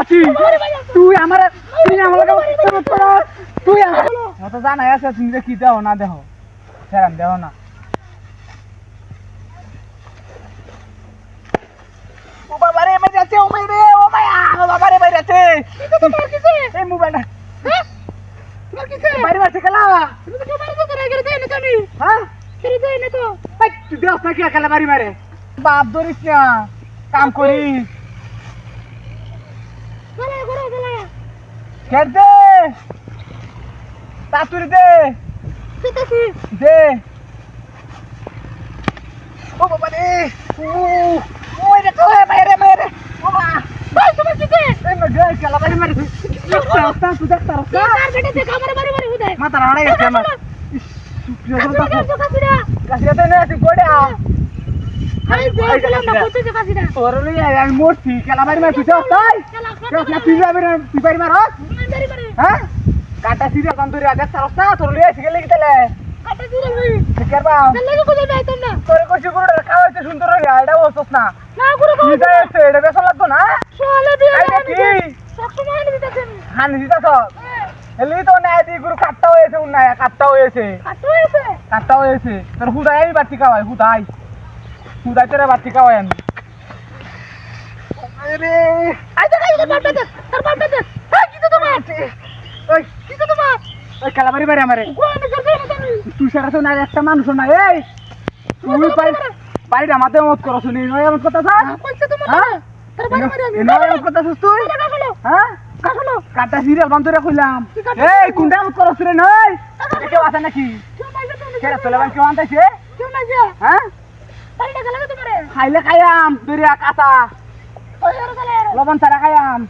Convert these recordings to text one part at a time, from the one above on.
আছি। তুই আমার তুই আমার তুই তো জানাই আছে তুমি কি দেহ না দেহ সেরাম দেহ না। ও বাবা রে মেরে যাচ্ছে ও মেরে ও মায়া ও বাবা রে মেরে যাচ্ছে। এই মোবাইলটা। বাইরে মারছে খেলা হ্যাঁ? এই, তুই দেখ না কি খেলা বাড়ি মারে? বাপ ধরিস না। কাম করিস। খেলতে তাতুরি দে। দে। ও বাবা রে। ও ওই রে তো বাইরে বাইরে ও মা। এই মে গে খেলা বাড়ি মারে। রাস্তা তুই দেখ? রাস্তা মাথা রাড়া গেছে আমার কাশিয়া তো না তুই কোড়া তোর লই আমি মরছি খেলা বাড়ি মারে তুই। যাস তাই না তুই যাবি না তুই বাড়ি মার হ্যাঁ? কাটা সিরিয়াল কান্তরি আগে রাস্তা তোর কি শিকার তোর খাওয়াইতে সুন্দর না? কি যাইছে এটা লাগতো না? হানি দিতাছ এলি তো না দি গুরু কাটটা হয়েছে উন্নায় কাটটা হয়েছে কাটটা হয়েছে তোর হুদাই আমি বাড়তি খাওয়াই হুদাই। হুদাই তোরা বাড়তি খাওয়াই আমি। আরে ওই ওই কালাবাড়ি বাড়ি আমারে। তুই সারা তো না একটা মানুষ না এই তুই বাড়ি বাড়িটা মাতে মত করছ নি নয় এমন কথা হ্যাঁ নয় এমন কথা তুই? হ্যাঁ? কাটা সিরিয়াল বন্ধ করে কইলাম। এই? কোনটা মত করছ রে নয় কেউ আছে নাকি? কেরা তোলে বান কেউ আনতাইছে হ্যাঁ? খাইলে খাইয়াম দরিয়া কাঁচা। লবণ ছাড়া খাইয়াম।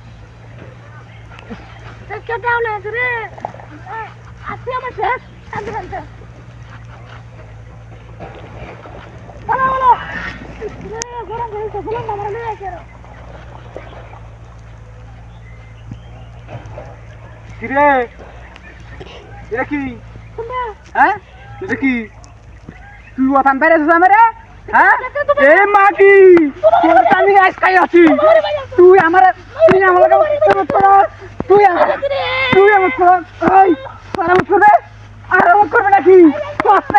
কিরে? এটা কি? হ্যাঁ? এটা কি? তুই ওখান বাইরে আছিস আমারে? হ্যাঁ? এ মাগি তোর আমি আজ খাই আছি। তুই আমার তুই আমার তুই আমার তুই আমার তোর এই, আর আমার করবে নাকি? কষ্ট